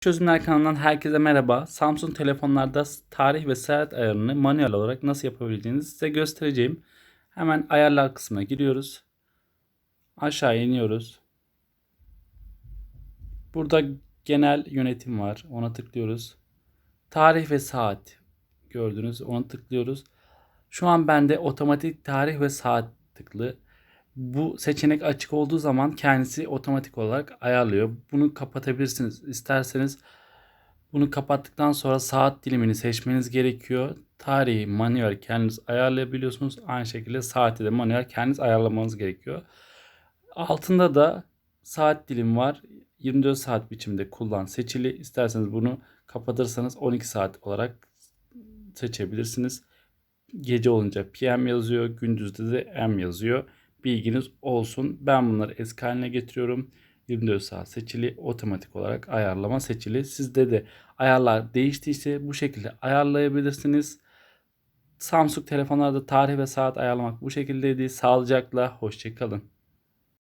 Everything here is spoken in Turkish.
Çözümler kanalından herkese merhaba. Samsung telefonlarda tarih ve saat ayarını manuel olarak nasıl yapabileceğinizi size göstereceğim. Hemen ayarlar kısmına giriyoruz. Aşağı iniyoruz. Burada genel yönetim var. Ona tıklıyoruz. Tarih ve saat gördünüz. Ona tıklıyoruz. Şu an bende otomatik tarih ve saat tıklı. Bu seçenek açık olduğu zaman kendisi otomatik olarak ayarlıyor. Bunu kapatabilirsiniz. İsterseniz bunu kapattıktan sonra saat dilimini seçmeniz gerekiyor. Tarihi manuel kendiniz ayarlayabiliyorsunuz. Aynı şekilde saati de manuel kendiniz ayarlamanız gerekiyor. Altında da saat dilim var. 24 saat biçimde kullan seçili. İsterseniz bunu kapatırsanız 12 saat olarak seçebilirsiniz. Gece olunca PM yazıyor, gündüzde de M yazıyor. Bilginiz olsun. Ben bunları eski haline getiriyorum. 24 saat seçili, otomatik olarak ayarlama seçili. Sizde de ayarlar değiştiyse bu şekilde ayarlayabilirsiniz. Samsung telefonlarda tarih ve saat ayarlamak bu şekildeydi. Sağlıcakla, hoşçakalın.